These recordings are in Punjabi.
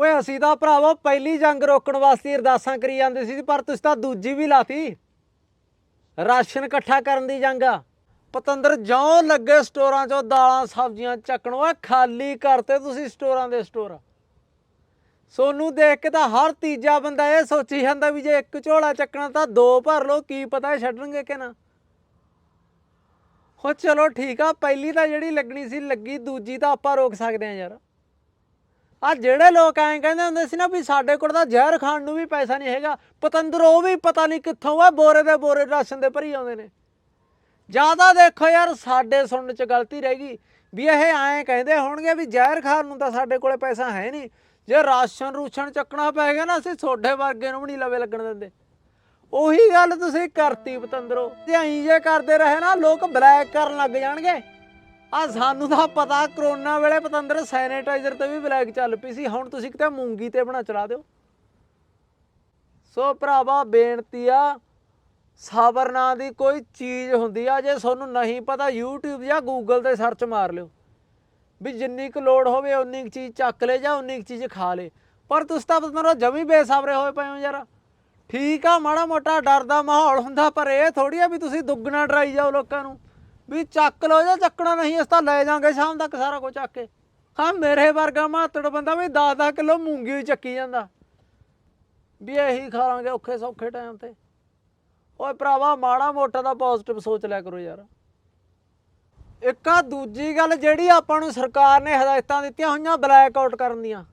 ਓਏ ਅਸੀਂ ਤਾਂ ਭਰਾਵੋ ਪਹਿਲੀ ਜੰਗ ਰੋਕਣ ਵਾਸਤੇ ਅਰਦਾਸਾਂ ਕਰੀ ਜਾਂਦੇ ਸੀ, ਪਰ ਤੁਸੀਂ ਤਾਂ ਦੂਜੀ ਵੀ ਲਾਤੀ। ਰਾਸ਼ਨ ਇਕੱਠਾ ਕਰਨ ਦੀ ਜੰਗ ਆ। ਪਤੰਦਰ, ਜਿਉਂ ਲੱਗੇ ਸਟੋਰਾਂ 'ਚੋਂ ਦਾਲਾਂ, ਸਬਜ਼ੀਆਂ ਚੱਕਣ, ਓਏ ਖਾਲੀ ਕਰਤੇ ਤੁਸੀਂ ਸਟੋਰਾਂ ਦੇ ਸਟੋਰ ਸੋਨੂੰ ਦੇਖ ਕੇ ਤਾਂ ਹਰ ਤੀਜਾ ਬੰਦਾ ਇਹ ਸੋਚੀ ਜਾਂਦਾ ਵੀ ਜੇ ਇੱਕ ਝੋਲਾ ਚੱਕਣਾ ਤਾਂ ਦੋ ਭਰ ਲਓ, ਕੀ ਪਤਾ ਛੱਡਣਗੇ ਕਿ ਨਾ। ਹੋ ਚਲੋ ਠੀਕ ਆ, ਪਹਿਲੀ ਤਾਂ ਜਿਹੜੀ ਲੱਗਣੀ ਸੀ, ਲੱਗੀ, ਦੂਜੀ ਤਾਂ ਆਪਾਂ ਰੋਕ ਸਕਦੇ ਆ ਯਾਰ। ਆ ਜਿਹੜੇ ਲੋਕ ਐਂ ਕਹਿੰਦੇ ਹੁੰਦੇ ਸੀ ਨਾ ਵੀ ਸਾਡੇ ਕੋਲ ਤਾਂ ਜ਼ਹਿਰ ਖਾਣ ਨੂੰ ਵੀ ਪੈਸਾ ਨਹੀਂ ਹੈਗਾ, ਪਤੰਦਰ ਉਹ ਵੀ ਪਤਾ ਨਹੀਂ ਕਿੱਥੋਂ ਆ, ਬੋਰੇ ਦੇ ਬੋਰੇ ਰਾਸ਼ਨ ਦੇ ਭਰੀ ਆਉਂਦੇ ਨੇ। ਜ਼ਿਆਦਾ ਦੇਖੋ ਯਾਰ, ਸਾਡੇ ਸੁਣਨ ਚ ਗਲਤੀ ਰਹਿ ਗਈ ਵੀ ਇਹ ਐਂ ਕਹਿੰਦੇ ਹੋਣਗੇ ਵੀ ਜ਼ਹਿਰ ਖਾਣ ਨੂੰ ਤਾਂ ਸਾਡੇ ਕੋਲੇ ਪੈਸਾ ਹੈ ਨਹੀਂ। ਜੇ ਰਾਸ਼ਨ ਰੂਸ਼ਨ ਚੱਕਣਾ ਪੈ ਗਿਆ ਨਾ, ਅਸੀਂ ਛੋਡੇ ਵਰਗੇ ਨੂੰ ਵੀ ਨਹੀਂ ਲਵੇ ਲੱਗਣ ਦਿੰਦੇ। ਉਹੀ ਗੱਲ ਤੁਸੀਂ ਕਰਤੀ ਪਤੰਦਰੋ। ਜੇ ਐਂ ਜੇ ਕਰਦੇ ਰਹੇ ਨਾ, ਲੋਕ ਬਲੈਕ ਕਰਨ ਲੱਗ ਜਾਣਗੇ। ਆ ਸਾਨੂੰ ਤਾਂ ਪਤਾ ਕਰੋਨਾ ਵੇਲੇ ਪਤੰਦਰ ਸੈਨੀਟਾਈਜ਼ਰ ਤੇ ਵੀ ਬਲੈਕ ਚੱਲ ਪਈ ਸੀ, ਹੁਣ ਤੁਸੀਂ ਕਿਤੇ ਮੂੰਗੀ ਤੇ ਬਣਾ ਚਲਾ ਦਿਓ। ਸੋ ਭਰਾਵਾ, ਬੇਨਤੀ ਆ ਸਬਰ ਨਾਂ ਦੀ ਕੋਈ ਚੀਜ਼ ਹੁੰਦੀ ਆ, ਜੇ ਤੁਹਾਨੂੰ ਨਹੀਂ ਪਤਾ, YouTube ਜਾਂ Google ਤੇ ਸਰਚ ਮਾਰ ਲਿਓ। ਵੀ ਜਿੰਨੀ ਕੁ ਲੋੜ ਹੋਵੇ, ਉਨੀ ਕੁ ਚੀਜ਼ ਚੱਕ ਲੈ ਜਾਂ ਉਨੀ ਕੁ ਚੀਜ਼ ਖਾ ਲੈ। ਪਰ ਤੁਸੀਂ ਤਾਂ ਪਤੰਦਰੋ ਜਮੀ ਬੇਸਬਰੇ ਹੋਏ ਪਏ ਹੋ ਯਾਰ। ਠੀਕ ਆ, ਮਾੜਾ ਮੋਟਾ ਡਰ ਦਾ ਮਾਹੌਲ ਹੁੰਦਾ, ਪਰ ਇਹ ਥੋੜੀ ਆ ਵੀ ਤੁਸੀਂ ਦੁੱਗਣਾ ਡਰਾਈ ਜਾਓ ਲੋਕਾਂ ਨੂੰ। ਵੀ ਚੱਕ ਲਓ ਜਾਂ ਚੱਕਣਾ ਨਹੀਂ, ਅਸੀਂ ਤਾਂ ਲੈ ਜਾਾਂਗੇ ਸ਼ਾਮ ਤੱਕ ਸਾਰਾ ਕੁਝ ਚੱਕ ਕੇ। ਹਾਂ, ਮੇਰੇ ਵਰਗਾ ਮਾਤੜ ਬੰਦਾ ਵੀ 10-10 ਕਿਲੋ ਮੂੰਗੀ ਵੀ ਚੱਕੀ ਜਾਂਦਾ। ਵੀ ਇਹੀ ਖਾ ਲਾਂਗੇ ਔਖੇ ਸੌਖੇ ਟਾਈਮ ਤੇ। ਓਏ ਭਰਾਵਾ, ਮਾੜਾ ਮੋਟਾ ਦਾ ਪੋਜ਼ਿਟਿਵ ਸੋਚ ਲਿਆ ਕਰੋ ਯਾਰ। ਇੱਕ ਆ ਦੂਜੀ ਗੱਲ ਜਿਹੜੀ ਆਪਾਂ ਨੂੰ ਸਰਕਾਰ ਨੇ ਹਦਾਇਤਾਂ ਦਿੱਤੀਆਂ ਹੋਈਆਂ ਬਲੈਕ ਆਊਟ ਕਰਨ ਦੀਆਂ।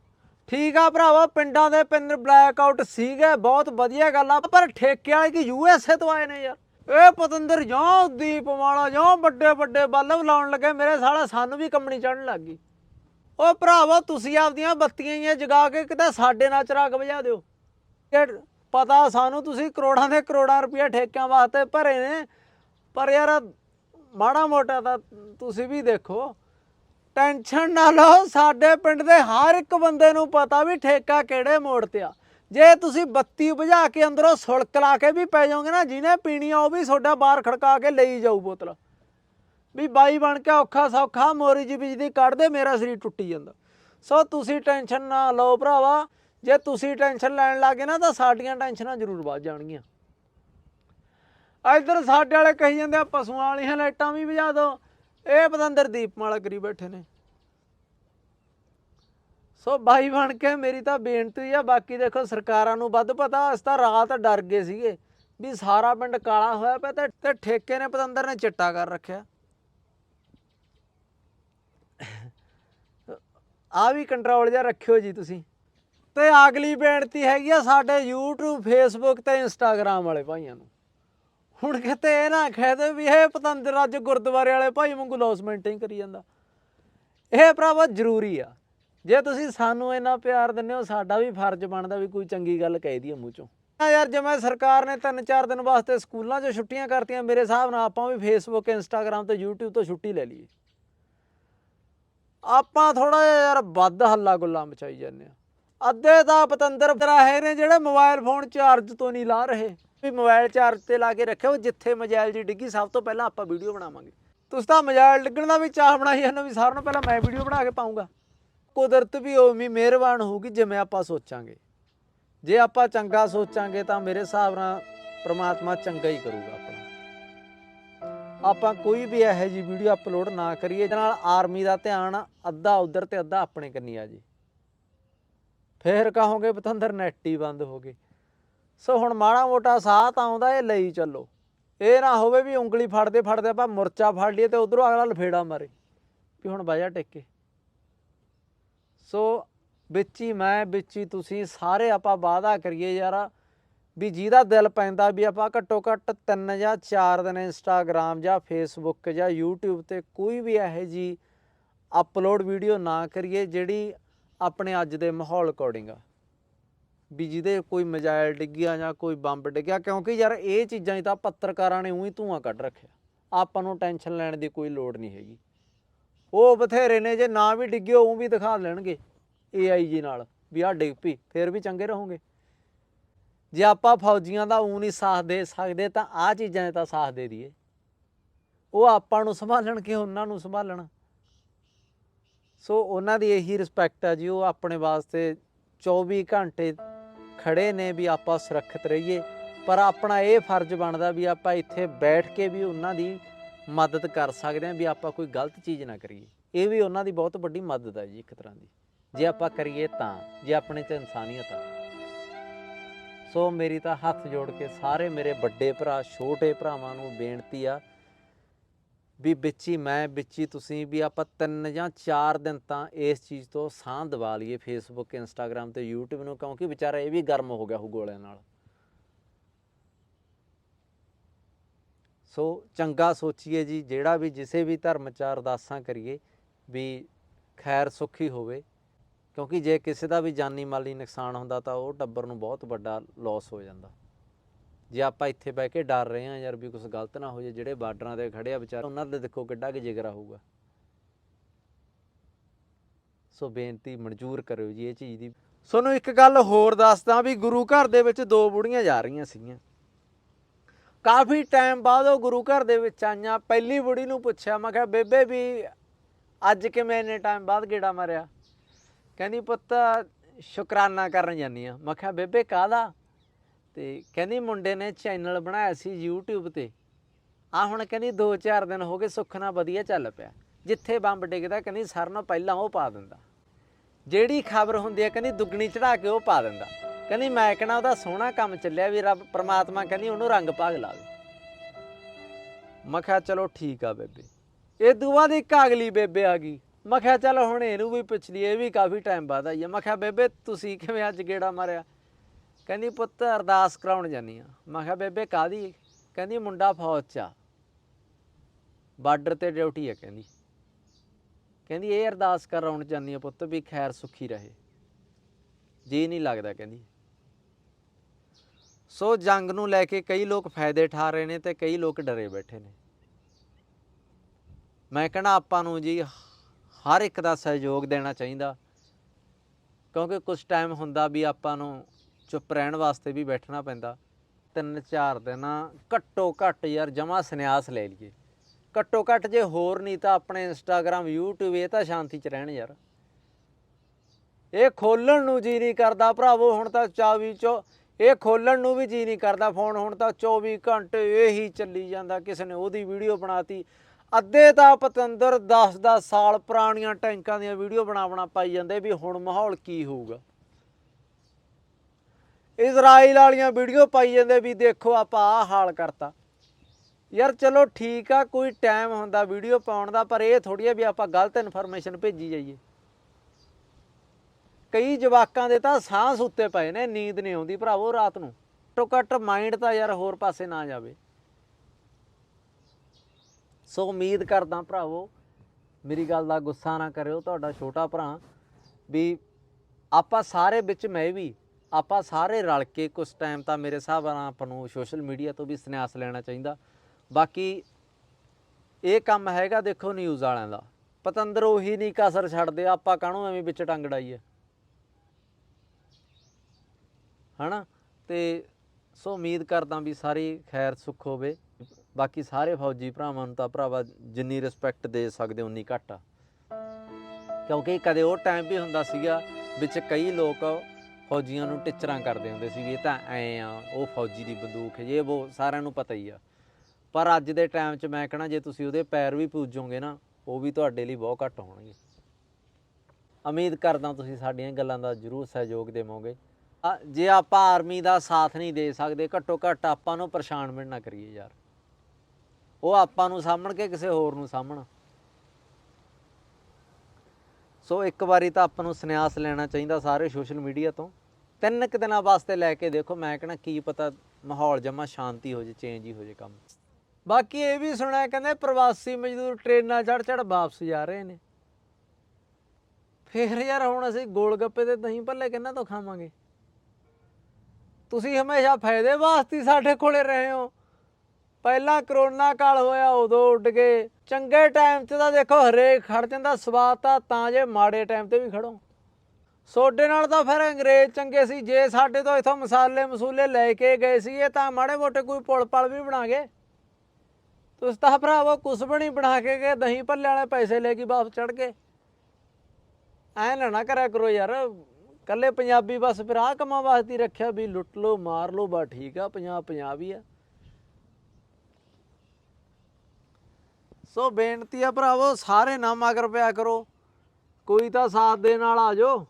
ਠੀਕ ਆ ਭਰਾਵਾ, ਪਿੰਡਾਂ ਦੇ ਪਿੰਡ ਬਲੈਕ ਆਊਟ ਸੀਗੇ, ਬਹੁਤ ਵਧੀਆ ਗੱਲ ਆ, ਪਰ ਠੇਕੇ ਵਾਲੇ ਕੀ ਯੂਐਸਏ ਤੋਂ ਆਏ ਨੇ ਯਾਰ। ਇਹ ਪਤੰਦਰ, ਜਾਂ ਦੀਪਮਾਲਾ ਜਾਂ ਵੱਡੇ ਵੱਡੇ ਬਲਬ ਲਾਉਣ ਲੱਗੇ, ਮੇਰੇ ਸਾਲਾ ਸਾਨੂੰ ਵੀ ਕੰਪਨੀ ਚੜਨ ਲੱਗ ਗਈ। ਓ ਭਰਾਵਾ, ਤੁਸੀਂ ਆਪਦੀਆਂ ਬੱਤੀਆਂ ਹੀ ਜਗਾ ਕੇ ਕਿਤੇ ਸਾਡੇ ਨਾਲ ਚਰਾਗ ਵਜਾ ਦਿਓ। ਇਹ ਪਤਾ ਸਾਨੂੰ ਤੁਸੀਂ ਕਰੋੜਾਂ ਦੇ ਕਰੋੜਾਂ ਰੁਪਏ ਠੇਕਿਆਂ ਵਾਸਤੇ ਭਰੇ ਨੇ। ਪਰ ਯਾਰ, ਮਾੜਾ ਮੋਟਾ ਤਾਂ ਤੁਸੀਂ ਵੀ ਦੇਖੋ। ਟੈਨਸ਼ਨ ਨਾ ਲਓ, ਸਾਡੇ ਪਿੰਡ ਦੇ ਹਰ ਇੱਕ ਬੰਦੇ ਨੂੰ ਪਤਾ ਵੀ ਠੇਕਾ ਕਿਹੜੇ ਮੋੜ ਤੇ ਆ। ਜੇ ਤੁਸੀਂ ਬੱਤੀ ਬੁਝਾ ਕੇ ਅੰਦਰੋਂ ਸੁਲਕ ਲਾ ਕੇ ਵੀ ਪੈ ਜਾਓਗੇ ਨਾ, ਜਿਹਨੇ ਪੀਣੀ ਆ ਉਹ ਵੀ ਤੁਹਾਡਾ ਬਾਹਰ ਖੜਕਾ ਕੇ ਲਈ ਜਾਊ ਬੋਤਲ। ਵੀ ਬਾਈ ਬਣ ਕੇ ਔਖਾ ਸੌਖਾ, ਮੋਰੀ ਜੀ ਬਿਜਲੀ ਕੱਢ ਦੇ, ਮੇਰਾ ਸਰੀਰ ਟੁੱਟੀ ਜਾਂਦਾ। ਸੋ ਤੁਸੀਂ ਟੈਨਸ਼ਨ ਨਾ ਲਓ ਭਰਾਵਾ, ਜੇ ਤੁਸੀਂ ਟੈਨਸ਼ਨ ਲੈਣ ਲੱਗੇ ਨਾ, ਤਾਂ ਸਾਡੀਆਂ ਟੈਨਸ਼ਨਾਂ ਜ਼ਰੂਰ ਵੱਧ ਜਾਣਗੀਆਂ। ਇੱਧਰ ਸਾਡੇ ਵਾਲੇ ਕਹੀ ਜਾਂਦੇ ਆ, ਪਸ਼ੂਆਂ ਵਾਲੀਆਂ ਲਾਈਟਾਂ ਵੀ ਬੁਝਾ ਦਿਓ ਇਹ ਪਤੰਦਰ ਦੀਪਮਾਲਾ ਕਰੀ ਬੈਠੇ ਨੇ। ਸੋ ਬਾਈ ਬਣ ਕੇ ਮੇਰੀ ਤਾਂ ਬੇਨਤੀ ਆ, ਬਾਕੀ ਦੇਖੋ ਸਰਕਾਰਾਂ ਨੂੰ ਵੱਧ ਪਤਾ, ਅਸ ਤਾਂ ਰਾਤ ਡਰ ਗਏ ਸੀਗੇ ਵੀ ਸਾਰਾ ਪਿੰਡ ਕਾਲਾ ਹੋਇਆ ਪਿਆ ਤੇ ਠੇਕੇ ਨੇ, ਪਤੰਦਰ ਨੇ ਚਿੱਟਾ ਕਰ ਰੱਖਿਆ। ਆ ਵੀ ਕੰਟਰੋਲ ਜਿਹਾ ਰੱਖਿਓ ਜੀ ਤੁਸੀਂ। ਤੇ ਅਗਲੀ ਬੇਨਤੀ ਹੈਗੀ ਆ ਸਾਡੇ YouTube, Facebook ਤੇ Instagram ਵਾਲੇ ਭਾਈਆਂ ਨੂੰ। ਹੁਣ ਕਿਤੇ ਇਹ ਨਾ ਕਹਦੇ ਵੀ ਇਹ ਪਤੰਦਰ ਅੱਜ ਗੁਰਦੁਆਰੇ ਵਾਲੇ ਭਾਈ ਵਾਂਗੂ ਲੌਸਮੈਂਟ ਹੀ ਕਰੀ ਜਾਂਦਾ। ਇਹ ਭਰਾਵਾ ਜ਼ਰੂਰੀ ਆ। ਜੇ ਤੁਸੀਂ ਸਾਨੂੰ ਇੰਨਾ ਪਿਆਰ ਦਿੰਦੇ ਹੋ, ਸਾਡਾ ਵੀ ਫਰਜ਼ ਬਣਦਾ ਵੀ ਕੋਈ ਚੰਗੀ ਗੱਲ ਕਹਿ ਦਈਏ ਮੂੰਹ ਚੋਂ। ਆ ਯਾਰ ਜਿਵੇਂ ਸਰਕਾਰ ਨੇ ਤਿੰਨ ਚਾਰ ਦਿਨ ਵਾਸਤੇ ਸਕੂਲਾਂ 'ਚ ਛੁੱਟੀਆਂ ਕਰਤੀਆਂ, ਮੇਰੇ ਹਿਸਾਬ ਨਾਲ ਆਪਾਂ ਵੀ ਫੇਸਬੁੱਕ ਇੰਸਟਾਗ੍ਰam ਤੇ YouTube ਤੋਂ ਛੁੱਟੀ ਲੈ ਲਈਏ। ਆਪਾਂ ਥੋੜਾ ਜਿਹਾ ਯਾਰ ਵੱਧ ਹੱਲਾ ਗੁੱਲਾ ਮਚਾਈ ਜਾਂਦੇ ਆ ਅੱਧੇ ਤਾਂ ਪਤੰਦਰ ਰਹੇ ਨੇ ਜਿਹੜੇ ਮੋਬਾਈਲ ਫੋਨ ਚਾਰਜ ਤੋਂ ਨਹੀਂ ਲਾ ਰਹੇ। ਵੀ ਮੋਬਾਈਲ ਚਾਰਜ ਤੇ ਲਾ ਕੇ ਰੱਖਿਓ, ਜਿੱਥੇ ਮਜਾਇਲ ਦੀ ਡਿੱਗੀ, ਸਭ ਤੋਂ ਪਹਿਲਾਂ ਆਪਾਂ ਵੀਡੀਓ ਬਣਾਵਾਂਗੇ। ਤੁਸੀਂ ਤਾਂ ਮਜਾਇਲ ਡਿੱਗਣ ਦਾ ਵੀ ਚਾਹ ਬਣਾਈ ਜਾਂਦਾ ਵੀ ਸਾਰਿਆਂ ਨੂੰ ਪਹਿਲਾਂ ਮੈਂ ਵੀਡੀਓ ਬਣਾ ਕੇ ਪਾਉਂਗਾ ਕੁਦਰਤ ਵੀ ਉਵੇਂ ਮਿਹਰਬਾਨ ਹੋਊਗੀ ਜਿਵੇਂ ਆਪਾਂ ਸੋਚਾਂਗੇ। ਜੇ ਆਪਾਂ ਚੰਗਾ ਸੋਚਾਂਗੇ ਤਾਂ ਮੇਰੇ ਹਿਸਾਬ ਨਾਲ ਪ੍ਰਮਾਤਮਾ ਚੰਗਾ ਹੀ ਕਰੂਗਾ ਆਪਣਾ। ਆਪਾਂ ਕੋਈ ਵੀ ਇਹੋ ਜੀ ਵੀਡੀਓ ਅਪਲੋਡ ਨਾ ਕਰੀਏ, ਇਹਦੇ ਨਾਲ ਆਰਮੀ ਦਾ ਧਿਆਨ ਅੱਧਾ ਉਧਰ ਤੇ ਅੱਧਾ ਆਪਣੇ ਕੰਨੀ ਆ ਜੀ। ਫੇਰ ਕਹੋਗੇ, ਪਤੰਦਰ ਨੈਟ ਹੀ ਬੰਦ ਹੋ ਗਏ। ਸੋ ਹੁਣ ਮਾੜਾ ਮੋਟਾ ਸਾਹ ਤਾਂ ਆਉਂਦਾ, ਇਹ ਲਈ ਚੱਲੋ। ਇਹ ਨਾ ਹੋਵੇ ਵੀ ਉਂਗਲੀ ਫੜਦੇ ਫੜਦੇ ਆਪਾਂ ਮੁਰਚਾ ਫੜ ਲਈਏ ਤੇ ਉਧਰੋਂ ਅਗਲਾ ਲਫੇੜਾ ਮਾਰੇ। ਵੀ ਹੁਣ ਬਾਜਾ ਟੇਕੇ। ਸੋ ਵਿੱਚ ਹੀ ਮੈਂ, ਵਿੱਚ ਹੀ ਤੁਸੀਂ ਸਾਰੇ ਆਪਾਂ ਵਾਅਦਾ ਕਰੀਏ ਯਾਰ ਵੀ ਜਿਹਦਾ ਦਿਲ ਪੈਂਦਾ ਵੀ ਆਪਾਂ ਘੱਟੋ ਘੱਟ ਤਿੰਨ ਜਾਂ ਚਾਰ ਦਿਨ ਇੰਸਟਾਗ੍ਰam ਜਾਂ ਫੇਸਬੁੱਕ ਜਾਂ YouTube ਤੇ ਕੋਈ ਵੀ ਇਹੋ ਜੀ ਅਪਲੋਡ ਵੀਡੀਓ ਨਾ ਕਰੀਏ ਜਿਹੜੀ ਆਪਣੇ ਅੱਜ ਦੇ ਮਾਹੌਲ ਅਕੋਰਡਿੰਗ ਆ। ਵੀ ਜਿਹਦੇ ਕੋਈ ਮਜਾਇਲ ਡਿੱਗਿਆ ਜਾਂ ਕੋਈ ਬੰਬ ਡਿੱਗਿਆ, ਕਿਉਂਕਿ ਯਾਰ ਇਹ ਚੀਜ਼ਾਂ ਹੀ ਤਾਂ ਪੱਤਰਕਾਰਾਂ ਨੇ ਉਹੀ ਧੂਆਂ ਕੱਢ ਰੱਖਿਆ। ਆਪਾਂ ਨੂੰ ਟੈਨਸ਼ਨ ਲੈਣ ਦੀ ਕੋਈ ਲੋੜ ਨਹੀਂ ਹੈਗੀ। ਉਹ ਬਥੇਰੇ ਨੇ, ਜੇ ਨਾ ਵੀ ਡਿੱਗਿਓ ਉਹ ਵੀ ਦਿਖਾ ਲੈਣਗੇ AI ਜੀ ਨਾਲ, ਵੀ ਆਹ ਡਿੱਗ ਪਈ, ਫੇਰ ਵੀ ਚੰਗੇ ਰਹੋਗੇ। ਜੇ ਆਪਾਂ ਫੌਜੀਆਂ ਦਾ ਊ ਨਹੀਂ ਸਾਥ ਦੇ ਸਕਦੇ, ਤਾਂ ਆਹ ਚੀਜ਼ਾਂ ਦੇ ਤਾਂ ਸਾਥ ਦੇ ਦਈਏ। ਉਹ ਆਪਾਂ ਨੂੰ ਸੰਭਾਲਣ ਕਿ ਉਹਨਾਂ ਨੂੰ ਸੰਭਾਲਣ? ਸੋ ਉਹਨਾਂ ਦੀ ਇਹੀ ਰਿਸਪੈਕਟ ਆ ਜੀ, ਉਹ ਆਪਣੇ ਵਾਸਤੇ 24 ਘੰਟੇ ਖੜੇ ਨੇ ਵੀ ਆਪਾਂ ਸੁਰੱਖਿਅਤ ਰਹੀਏ। ਪਰ ਆਪਣਾ ਇਹ ਫਰਜ਼ ਬਣਦਾ ਵੀ ਆਪਾਂ ਇੱਥੇ ਬੈਠ ਕੇ ਵੀ ਉਹਨਾਂ ਦੀ ਮਦਦ ਕਰ ਸਕਦੇ ਹਾਂ ਵੀ ਆਪਾਂ ਕੋਈ ਗਲਤ ਚੀਜ਼ ਨਾ ਕਰੀਏ। ਇਹ ਵੀ ਉਹਨਾਂ ਦੀ ਬਹੁਤ ਵੱਡੀ ਮਦਦ ਹੈ ਜੀ ਇੱਕ ਤਰ੍ਹਾਂ ਦੀ। ਜੇ ਆਪਾਂ ਕਰੀਏ ਤਾਂ, ਜੇ ਆਪਣੇ 'ਚ ਇਨਸਾਨੀਅਤ ਆ। ਸੋ ਮੇਰੀ ਤਾਂ ਹੱਥ ਜੋੜ ਕੇ ਸਾਰੇ ਮੇਰੇ ਵੱਡੇ ਭਰਾ, ਛੋਟੇ ਭਰਾਵਾਂ ਨੂੰ ਬੇਨਤੀ ਆ ਵੀ ਵਿੱਚੀ ਮੈਂ, ਵਿੱਚ ਤੁਸੀਂ ਵੀ ਆਪਾਂ ਤਿੰਨ ਜਾਂ ਚਾਰ ਦਿਨ ਤਾਂ ਇਸ ਚੀਜ਼ ਤੋਂ ਸਾਹ ਦਵਾ ਲਈਏ। ਫੇਸਬੁੱਕ ਇੰਸਟਾਗ੍ਰam ਤੇ YouTube ਨੂੰ, ਕਿਉਂਕਿ ਵਿਚਾਰਾ ਇਹ ਵੀ ਗਰਮ ਹੋ ਗਿਆ ਹੋ ਗੋਲਿਆਂ ਨਾਲ। ਸੋ ਚੰਗਾ ਸੋਚੀਏ ਜੀ, ਜਿਹੜਾ ਵੀ ਜਿਸੇ ਵੀ ਧਰਮ ਚ ਅਰਦਾਸਾਂ ਕਰੀਏ ਵੀ ਖੈਰ ਸੁਖੀ ਹੋਵੇ, ਕਿਉਂਕਿ ਜੇ ਕਿਸੇ ਦਾ ਵੀ ਜਾਨੀ ਮਾਲੀ ਨੁਕਸਾਨ ਹੁੰਦਾ ਤਾਂ ਉਹ ਟੱਬਰ ਨੂੰ ਬਹੁਤ ਵੱਡਾ ਲਾਸ ਹੋ ਜਾਂਦਾ। ਜੇ ਆਪਾਂ ਇੱਥੇ ਬਹਿ ਕੇ ਡਰ ਰਹੇ ਹਾਂ ਯਾਰ ਵੀ ਕੁਝ ਗਲਤ ਨਾ ਹੋ ਜਾਏ, ਜਿਹੜੇ ਬਾਰਡਰਾਂ ਤੇ ਖੜੇ ਆ ਵਿਚਾਰੇ, ਉਹਨਾਂ ਦੇ ਦੇਖੋ ਕਿੱਡਾ ਕਿ ਜਿਗਰਾ ਹੋਊਗਾ। ਸੋ ਬੇਨਤੀ ਮਨਜ਼ੂਰ ਕਰਿਓ ਜੀ ਇਹ ਚੀਜ਼ ਦੀ। ਤੁਹਾਨੂੰ ਇੱਕ ਗੱਲ ਹੋਰ ਦੱਸਦਾ ਵੀ ਗੁਰੂ ਘਰ ਦੇ ਵਿੱਚ ਦੋ ਬੁੜੀਆਂ ਜਾ ਰਹੀਆਂ ਸੀਗੀਆਂ। ਕਾਫੀ ਟਾਈਮ ਬਾਅਦ ਉਹ ਗੁਰੂ ਘਰ ਦੇ ਵਿੱਚ ਆਈਆਂ। ਪਹਿਲੀ ਬੁੜੀ ਨੂੰ ਪੁੱਛਿਆ, ਮੈਂ ਕਿਹਾ, ਬੇਬੇ ਵੀ ਅੱਜ ਕਿਵੇਂ ਇੰਨੇ ਟਾਈਮ ਬਾਅਦ ਗੇੜਾ ਮਾਰਿਆ? ਕਹਿੰਦੀ, ਪੁੱਤ, ਸ਼ੁਕਰਾਨਾ ਕਰਨ ਜਾਨੀ ਆ ਮੈਂ ਕਿਹਾ, ਬੇਬੇ, ਕਾਹਦਾ? ਤੇ ਕਹਿੰਦੀ, ਮੁੰਡੇ ਨੇ ਚੈਨਲ ਬਣਾਇਆ ਸੀ YouTube ਤੇ। ਆ ਹੁਣ ਕਹਿੰਦੀ 2-4 ਦਿਨ ਹੋ ਗਏ, ਸੁੱਖ ਨਾਲ ਵਧੀਆ ਚੱਲ ਪਿਆ। ਜਿੱਥੇ ਬੰਬ ਡਿੱਗਦਾ, ਕਹਿੰਦੀ, ਸਾਰਿਆਂ ਨੂੰ ਪਹਿਲਾਂ ਉਹ ਪਾ ਦਿੰਦਾ। ਜਿਹੜੀ ਖਬਰ ਹੁੰਦੀ ਹੈ, ਕਹਿੰਦੀ, ਦੁੱਗਣੀ ਚੜਾ ਕੇ ਉਹ ਪਾ ਦਿੰਦਾ। ਕਹਿੰਦੀ ਮੈਂ ਕਹਣਾ ਉਹਦਾ ਸੋਹਣਾ ਕੰਮ ਚੱਲਿਆ ਵੀ ਰੱਬ ਪ੍ਰਮਾਤਮਾ ਕਹਿੰਦੀ ਉਹਨੂੰ ਰੰਗ ਭਾਗ ਲਾਵੇ ਮੈਂ ਕਿਹਾ ਚਲੋ ਠੀਕ ਆ ਬੇਬੇ। ਇਹ ਬਾਅਦ ਇੱਕ ਅਗਲੀ ਬੇਬੇ ਆ ਗਈ। ਮੈਂ ਕਿਹਾ ਚਲ ਹੁਣ ਇਹਨੂੰ ਵੀ ਪੁੱਛ ਲਈਏ, ਇਹ ਵੀ ਕਾਫੀ ਟਾਈਮ ਬਾਅਦ ਆਈ ਆ। ਮੈਂ ਕਿਹਾ ਬੇਬੇ ਤੁਸੀਂ ਕਿਵੇਂ ਅੱਜ ਗੇੜਾ ਮਾਰਿਆ? ਕਹਿੰਦੀ ਪੁੱਤ ਅਰਦਾਸ ਕਰਾਉਣ ਜਾਨੀ ਆ। ਮੈਂ ਕਿਹਾ ਬੇਬੇ ਕਾਦੀ ਕਹਿੰਦੀ ਮੁੰਡਾ ਫੌਜ ਚ ਆ। ਬਾਰਡਰ ਤੇ ਡਿਊਟੀ ਆ ਕਹਿੰਦੀ। ਕਹਿੰਦੀ ਇਹ ਅਰਦਾਸ ਕਰਾਉਣ ਜਾਨੀ ਆ ਪੁੱਤ ਵੀ ਖੈਰ ਸੁਖੀ ਰਹੇ। ਜੀ ਨਹੀਂ ਲੱਗਦਾ ਕਹਿੰਦੀ। ਸੋ ਜੰਗ ਨੂੰ ਲੈ ਕੇ ਕਈ ਲੋਕ ਫਾਇਦੇ ਠਾ ਰਹੇ ਨੇ ਤੇ ਕਈ ਲੋਕ ਡਰੇ ਬੈਠੇ ਨੇ। ਮੈਂ ਕਹਣਾ ਆਪਾਂ ਨੂੰ ਜੀ, ਹਰ ਇੱਕ ਦਾ ਸਹਿਯੋਗ ਦੇਣਾ ਚਾਹੀਦਾ। ਕਿਉਂਕਿ ਕੁਝ ਟਾਈਮ ਹੁੰਦਾ ਵੀ ਆਪਾਂ ਨੂੰ ਚੁੱਪ ਰਹਿਣ ਵਾਸਤੇ ਵੀ ਬੈਠਣਾ ਪੈਂਦਾ। ਤਿੰਨ ਚਾਰ ਦਿਨ ਘੱਟੋ ਘੱਟ ਯਾਰ ਜਮਾ ਸੰਨਿਆਸ ਲੈ ਲਈਏ। ਘੱਟੋ ਘੱਟ ਜੇ ਹੋਰ ਨਹੀਂ ਤਾਂ ਆਪਣੇ ਇੰਸਟਾਗ੍ਰam YouTube ਇਹ ਤਾਂ ਸ਼ਾਂਤੀ 'ਚ ਰਹਿਣ ਯਾਰ। ਇਹ ਖੋਲਣ ਨੂੰ ਜੀ ਨਹੀਂ ਕਰਦਾ ਭਰਾਵੋ, ਹੁਣ ਤਾਂ 24 ਚੋ ਇਹ ਖੋਲਣ ਨੂੰ ਵੀ ਜੀ ਨਹੀਂ ਕਰਦਾ ਫੋਨ, ਹੁਣ ਤਾਂ 24 ਘੰਟੇ ਇਹੀ ਚੱਲੀ ਜਾਂਦਾ, ਕਿਸੇ ਨੇ ਉਹਦੀ ਵੀਡੀਓ ਬਣਾਤੀ। ਅੱਧੇ ਤਾਂ ਪਤੰਦਰ 10-10 ਸਾਲ ਪੁਰਾਣੀਆਂ ਟੈਂਕਾਂ ਦੀਆਂ ਵੀਡੀਓ ਬਣਾ ਬਣਾ ਪਾਈ ਜਾਂਦੇ ਵੀ ਹੁਣ ਮਾਹੌਲ ਕੀ ਹੋਊਗਾ। ਇਜ਼ਰਾਈਲ ਵਾਲੀਆਂ ਵੀਡੀਓ ਪਾਈ ਜਾਂਦੇ ਵੀ ਦੇਖੋ ਆਪਾਂ ਆਹ ਹਾਲ ਕਰਤਾ। ਯਾਰ ਚਲੋ ਠੀਕ ਆ, ਕੋਈ ਟਾਈਮ ਹੁੰਦਾ ਵੀਡੀਓ ਪਾਉਣ ਦਾ, ਪਰ ਇਹ ਥੋੜੀ ਆ ਵੀ ਆਪਾਂ ਗਲਤ ਇਨਫੋਰਮੇਸ਼ਨ ਭੇਜੀ ਜਾਈਏ। ਕਈ ਜਵਾਕਾਂ ਦੇ ਤਾਂ ਸਾਹ ਸੁੱਤੇ ਪਏ ਨੇ, ਨੀਂਦ ਨਹੀਂ ਆਉਂਦੀ ਭਰਾਵੋ ਰਾਤ ਨੂੰ। ਘੱਟੋ ਘੱਟ ਮਾਈਂਡ ਤਾਂ ਯਾਰ ਹੋਰ ਪਾਸੇ ਨਾ ਜਾਵੇ। ਸੋ ਉਮੀਦ ਕਰਦਾ ਭਰਾਵੋ, ਮੇਰੀ ਗੱਲ ਦਾ ਗੁੱਸਾ ਨਾ ਕਰਿਓ, ਤੁਹਾਡਾ ਛੋਟਾ ਭਰਾ, ਵੀ ਆਪਾਂ ਸਾਰੇ ਵਿੱਚ ਮੈਂ ਵੀ, ਆਪਾਂ ਸਾਰੇ ਰਲ ਕੇ ਕੁਝ ਟਾਈਮ ਤਾਂ ਮੇਰੇ ਹਿਸਾਬ ਨਾਲ ਆਪਾਂ ਨੂੰ ਸੋਸ਼ਲ ਮੀਡੀਆ ਤੋਂ ਵੀ ਸੰਨਿਆਸ ਲੈਣਾ ਚਾਹੀਦਾ। ਬਾਕੀ ਇਹ ਕੰਮ ਹੈਗਾ ਦੇਖੋ ਨਿਊਜ਼ ਵਾਲਿਆਂ ਦਾ। ਪਤੰਦਰ ਉਹੀ ਨਹੀਂ ਕਸਰ ਛੱਡਦੇ, ਆਪਾਂ ਕਾਹਨੂੰ ਐਵੇਂ ਵਿੱਚ ਟੰਗ ਹਨਾ? ਤੇ ਸੋ ਉਮੀਦ ਕਰਦਾ ਵੀ ਸਾਰੀ ਖੈਰ ਸੁੱਖ ਹੋਵੇ। ਬਾਕੀ ਸਾਰੇ ਫੌਜੀ ਭਰਾਵਾਂ ਨੂੰ ਤਾਂ ਭਰਾਵਾ ਜਿੰਨੀ ਰਿਸਪੈਕਟ ਦੇ ਸਕਦੇ ਉਨੀ ਘੱਟ ਆ। ਕਿਉਂਕਿ ਕਦੇ ਉਹ ਟਾਈਮ ਵੀ ਹੁੰਦਾ ਸੀਗਾ ਵਿੱਚ ਕਈ ਲੋਕ ਫੌਜੀਆਂ ਨੂੰ ਟਿਚਰਾਂ ਕਰਦੇ ਹੁੰਦੇ ਸੀ ਵੀ ਇਹ ਤਾਂ ਐ ਆ, ਉਹ ਫੌਜੀ ਦੀ ਬੰਦੂਕ ਹੈ ਇਹ ਉਹ ਸਾਰਿਆਂ ਨੂੰ ਪਤਾ ਹੀ ਆ। ਪਰ ਅੱਜ ਦੇ ਟਾਈਮ 'ਚ ਮੈਂ ਕਹਣਾ, ਜੇ ਤੁਸੀਂ ਉਹਦੇ ਪੈਰ ਵੀ ਪੂਜੋਗੇ ਨਾ, ਉਹ ਵੀ ਤੁਹਾਡੇ ਲਈ ਬਹੁਤ ਘੱਟ ਹੋਣਗੇ। ਉਮੀਦ ਕਰਦਾ ਤੁਸੀਂ ਸਾਡੀਆਂ ਗੱਲਾਂ ਦਾ ਜ਼ਰੂਰ ਸਹਿਯੋਗ ਦੇਵੋਗੇ। ਆ, ਜੇ ਆਪਾਂ ਆਰਮੀ ਦਾ ਸਾਥ ਨਹੀਂ ਦੇ ਸਕਦੇ ਘੱਟੋ ਘੱਟ ਆਪਾਂ ਨੂੰ ਪਰੇਸ਼ਾਨ ਵੀ ਨਾ ਕਰੀਏ ਯਾਰ। ਉਹ ਆਪਾਂ ਨੂੰ ਸਾਹਮਣ ਕੇ ਕਿਸੇ ਹੋਰ ਨੂੰ ਸਾਹਮਣ ਸੋ ਇੱਕ ਵਾਰੀ ਤਾਂ ਆਪਾਂ ਨੂੰ ਸੰਨਿਆਸ ਲੈਣਾ ਚਾਹੀਦਾ ਸਾਰੇ ਸੋਸ਼ਲ ਮੀਡੀਆ ਤੋਂ। ਤਿੰਨ ਕੁ ਦਿਨਾਂ ਵਾਸਤੇ ਲੈ ਕੇ ਦੇਖੋ ਮੈਂ ਕਹਿਣਾ ਕੀ ਪਤਾ ਮਾਹੌਲ ਜਮਾ ਸ਼ਾਂਤੀ ਹੋ ਜੇ ਚੇਂਜ ਹੀ ਹੋ ਜੇ ਕੰਮ। ਬਾਕੀ ਇਹ ਵੀ ਸੁਣਿਆ ਕਹਿੰਦੇ ਪ੍ਰਵਾਸੀ ਮਜ਼ਦੂਰ ਟ੍ਰੇਨਾਂ ਚੜ ਚੜ ਵਾਪਸ ਜਾ ਰਹੇ ਨੇ। ਫੇਰ ਯਾਰ ਹੁਣ ਅਸੀਂ ਗੋਲ ਗੱਪੇ ਤੇ ਦਹੀਂ ਭੱਲੇ ਕਿੰਨਾ ਤੋਂ ਖਾਵਾਂਗੇ? ਤੁਸੀਂ ਹਮੇਸ਼ਾ ਫਾਇਦੇ ਵਾਸਤੇ ਸਾਡੇ ਕੋਲੇ ਰਹੇ ਹੋ। ਪਹਿਲਾਂ ਕਰੋਨਾ ਕਾਲ ਹੋਇਆ, ਉਦੋਂ ਉੱਡ ਗਏ। ਚੰਗੇ ਟਾਈਮ 'ਚ ਤਾਂ ਦੇਖੋ, ਹਰੇਕ ਖੜ ਜਾਂਦਾ, ਸਵਾਦ ਤਾਂ ਤਾਂ ਜੇ ਮਾੜੇ ਟਾਈਮ ਤੇ ਵੀ ਖੜੋ। ਸੋਡੇ ਨਾਲ ਤਾਂ ਫਿਰ ਅੰਗਰੇਜ਼ ਚੰਗੇ ਸੀ, ਜੇ ਸਾਡੇ ਤੋਂ ਇਥੋਂ ਮਸਾਲੇ ਮਸੂਲੇ ਲੈ ਕੇ ਗਏ ਸੀ, ਇਹ ਤਾਂ ਮਾੜੇ ਮੋਟੇ ਕੋਈ ਪੁਲ ਪਲ ਵੀ ਬਣਾ ਗਏ। ਤੁਸੀਂ ਤਾਂ ਭਰਾਵੋ ਕੁਛ ਵੀ ਨਹੀਂ ਬਣਾ ਕੇ ਗਏ, ਦਹੀਂ ਭੱਲੇ ਵਾਲੇ ਪੈਸੇ ਲੈ ਕੇ ਵਾਪਸ ਚੜ ਗਏ। ਐ ਲੈਣਾ ਕਰਿਆ ਕਰੋ ਯਾਰ ਕੱਲੇ ਪੰਜਾਬੀ ਬਸ ਫਿਰ ਆਹ ਕੰਮਾਂ ਵਾਸਤੇ ਰੱਖਿਆ ਵੀ ਲੁੱਟ ਲੋ ਮਾਰ ਲੋ ਬਸ ਠੀਕ ਆ ਪੰਜਾਬ ਪੰਜਾਬ ਹੀ ਆ। ਸੋ ਬੇਨਤੀ ਆ ਭਰਾਵੋ, ਸਾਰੇ ਨਾ ਮਗਰ ਪਿਆ ਕਰੋ। ਕੋਈ ਤਾਂ ਸਾਥ ਦੇਣ ਨਾਲ ਆ ਜਾਓ।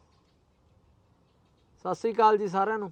ਸਤਿ ਸ੍ਰੀ ਅਕਾਲ ਜੀ ਸਾਰਿਆਂ ਨੂੰ।